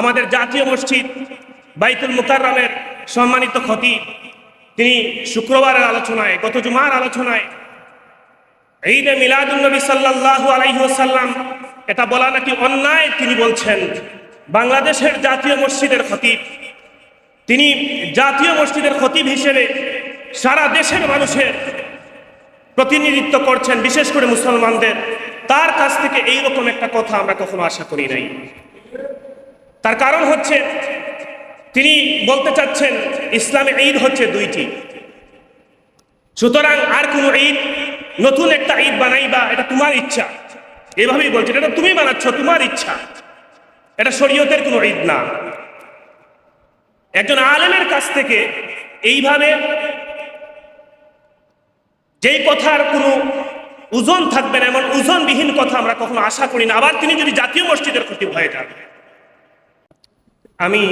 আমাদের জাতীয় মসজিদ বাইতুল মুকাররমের সম্মানিত খতিব। তিনি শুক্রবারের আলোচনায়, গত জুমার আলোচনায় ঈদে মিলাদুন্নবী সাল্লাল্লাহু আলাইহি ওয়াসাল্লাম এটা বলা নাকি অন্যায় তিনি বলছেন, বাংলাদেশের জাতীয় মসজিদের খতিব। তিনি জাতীয় মসজিদের খতিব হিসেবে সারা দেশের মানুষের প্রতিনিধিত্ব করছেন, বিশেষ করে মুসলমানদের। তার কাছ থেকে এই রকম একটা কথা আমরা কখনো আশা করি নাই। তার কারণ হচ্ছে, তিনি বলতে চাচ্ছেন, ইসলামে ঈদ হচ্ছে দুইটি। সুতরাং আর কোনো ঈদ, নতুন একটা ঈদ বানাইবা, এটা তোমার ইচ্ছা। এভাবেই বলছে, এটা তুমি বানাচ্ছ, তোমার ইচ্ছা। এটা শরীয়তের কোনো ঈদ না। একজন আলেমের কাছ থেকে এইভাবে যেই কথার কোনো ওজন থাকবে না, এমন ওজনবিহীন কথা আমরা কখনো আশা করি না। আবার তিনি যদি জাতীয় মসজিদের ক্ষতি হয়ে যান আমি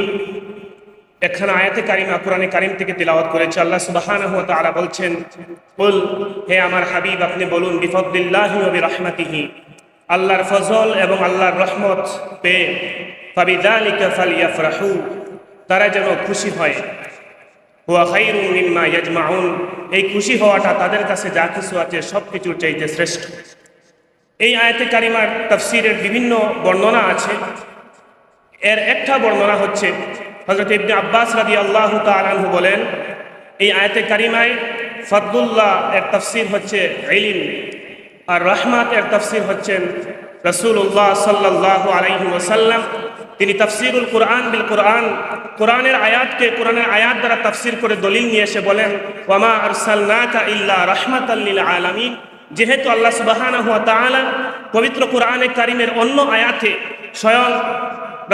একখানা আয়াতে কারিমা, কোরআনে কারিম থেকে তিলাওয়াত করেছি। আল্লাহ সুবহানাহু ওয়া তাআলা বলছেন বল হে আমার হাবিব, আপনি বলুন, বিফদলিল্লাহি ওয়া বিরহমাতিহি, আল্লাহর ফজল এবং আল্লাহর রহমত পেয়ে, ফাবিযালিকা ফালইয়াফরাহু তারা যেন খুশি হয়। হুয়া খাইরুম মিম্মা ইয়াজমাউন, এই খুশি হওয়াটা তাদের কাছে যা কিছু আছে সব কিছুর চাইতে শ্রেষ্ঠ। এই আয়াতে কারিমার তাফসীরের বিভিন্ন বর্ণনা আছে। এর একটা বর্ণনা হচ্ছে হজরত ইবনে আব্বাস রাদি আল্লাহ তালু বলেন, এই আয়াতে কারিমায় ফদুল্লাহ এর তফসির হচ্ছে ইলিম আর রহমাত এর তফসির হচ্ছেন রসুল্লাহ সাল্লাহ আলাইহি ওসাল্লাম তিনি তফসিরুল কোরআন বিল কোরআন, কোরআনের আয়াতকে কোরআনের আয়াত দ্বারা তফসির করে দলিল নিয়ে এসে বলেন, ওয়ামা আরসালনাকা ইল্লা রহমাতাল্লিল আলামিন। যেহেতু আল্লাহ সুবাহানা হুয়া তাআলা পবিত্র কোরআনে কারিমের অন্য আয়াতে স্বয়ং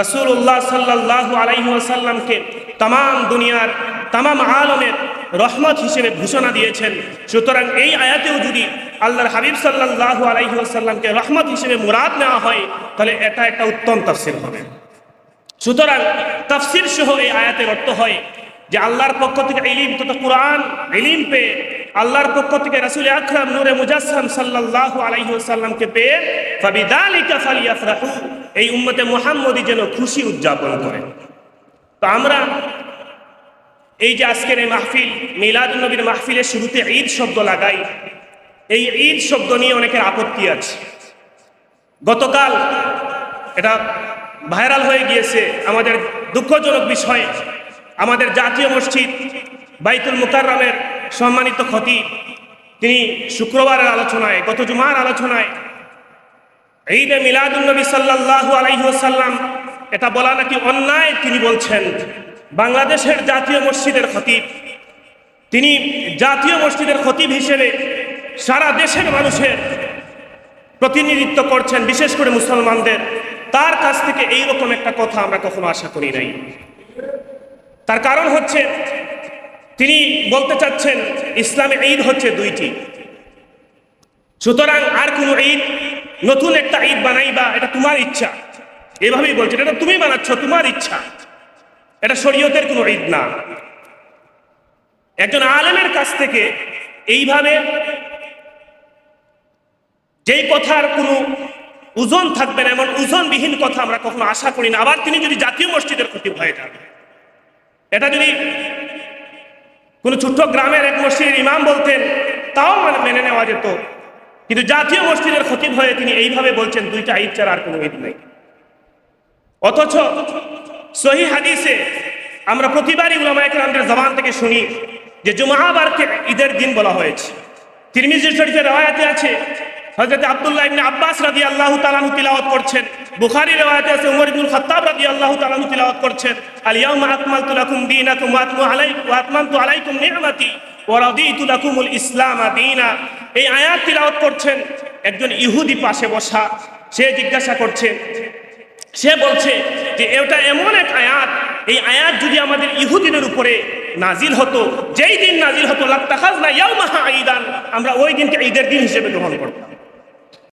রসুল্লাহ সাল্লাহ আলাইহি ওয়াসাল্লামকে তাম দুনিয়ার তাম আলমের রহমত হিসেবে ঘোষণা দিয়েছেন। সুতরাং এই আয়াতেও যদি আল্লাহর হাবিব সাল্লাহ আলাইহি ওয়াসাল্লামকে রহমত হিসেবে মুরাদ নেওয়া হয়, তাহলে এটা একটা উত্তম তফসিল হবে। সুতরাং তফসির সহ এই আয়াতের অর্থ হয় যে আল্লাহর পক্ষ থেকে ইলিম তথা কোরআন ইলিম পেয়ে আল্লাহর পক্ষ থেকে রাসুল আকরাম নূরে মুজাসসাম সাল্লাল্লাহু আলাইহি ওয়াসাল্লামকে পেয়ে, ফাবিদালিকা ফালিয়াফরাহু এই উম্মতে মুহাম্মদী যেন খুশি উদযাপন করে। তো আমরা এই যে আজকের এই মাহফিল, মিলাদ নবীর মাহফিলের শুরুতে ঈদ শব্দ লাগাই। এই ঈদ শব্দ নিয়ে অনেকের আপত্তি আছে। গতকাল এটা ভাইরাল হয়ে গিয়েছে আমাদের দুঃখজনক বিষয়ে। আমাদের জাতীয় মসজিদ বাইতুল মুকাররমের সম্মানিত খতিব, তিনি শুক্রবারের আলোচনায়, গত জুমার আলোচনায় ঈদে মিলাদুন্নবী সাল্লাল্লাহু আলাইহি ওয়াসাল্লাম, এটা বলা নাকি অন্যায় তিনি বলছেন, বাংলাদেশের জাতীয় মসজিদের খতিব। তিনি জাতীয় মসজিদের খতিব হিসেবে সারা দেশের মানুষের প্রতিনিধিত্ব করছেন, বিশেষ করে মুসলমানদের। তার কাছ থেকে এই রকম একটা কথা আমরা কখনো আশা করি নাই। তার কারণ হচ্ছে, তিনি বলতে চাচ্ছেন, ইসলামে ঈদ হচ্ছে দুইটি। সুতরাং আর কোনো ঈদ নতুন একটা ঈদ বানাইবা, এটা তোমার ইচ্ছা। এভাবেই বলছে, এটা তুমি বানাচ্ছ, তোমার ইচ্ছা। এটা শরীয়তের কোনো ঈদ না। একজন আলেমের কাছ থেকে এইভাবে যেই কথার কোনো ওজন থাকবে না, এমন ওজনবিহীন কথা আমরা কখনো আশা করি না। আবার তিনি যদি জাতীয় মসজিদের ক্ষতি হয়ে যান, এটা যদি কোনো ছোট্ট গ্রামের এক মসজিদের ইমাম বলতেন, তাও মানে মেনে নেওয়া যেত। কিন্তু জাতীয় মসজিদের খতিব হয়ে তিনি এইভাবে বলছেন, দুইটা ঈদ ছাড়া আর কোনো ঈদ নেই। অথচ সহি হাদিসে আমরা প্রতিবারই উলামায়কের আমাদের জবান থেকে শুনি যে জুমাবারকে ঈদের দিন বলা হয়েছে। তিরমিজি শরীফের রওয়ায়াতে আছে, হযরত আব্দুল্লাহ ইবনে আব্বাস রাদিয়াল্লাহু তাআলা তিলাওয়াত করছেন। বুখারি রওয়ায়াতে আছে, উমর ইবনে খাত্তাব রাদিয়াল্লাহু তাআলা তিলাওয়াত করছেন। আল ইয়াউমা আকমালতু লাকুম দীনাকুম ওয়া আতমু আলাইকুম ওয়া আতমামতু আলাইকুম ওয়া রাদিতু লাকুমুল ইসলাম আদিনা এই আয়াত তিলাওয়াত করছেন একজন ইহুদি পাশে বসা, সে জিজ্ঞাসা করছে, সে বলছে যে এটা এমন এক আয়াত, এই আয়াত যদি আমাদের ইহুদিনের উপরে নাজিল হতো, যেই দিন নাজিল হতো লাত্তাখাজ না ইয়াউমাহা ঈদান, আমরা ওই দিনকে ঈদের দিন হিসেবে গ্রহণ করতাম।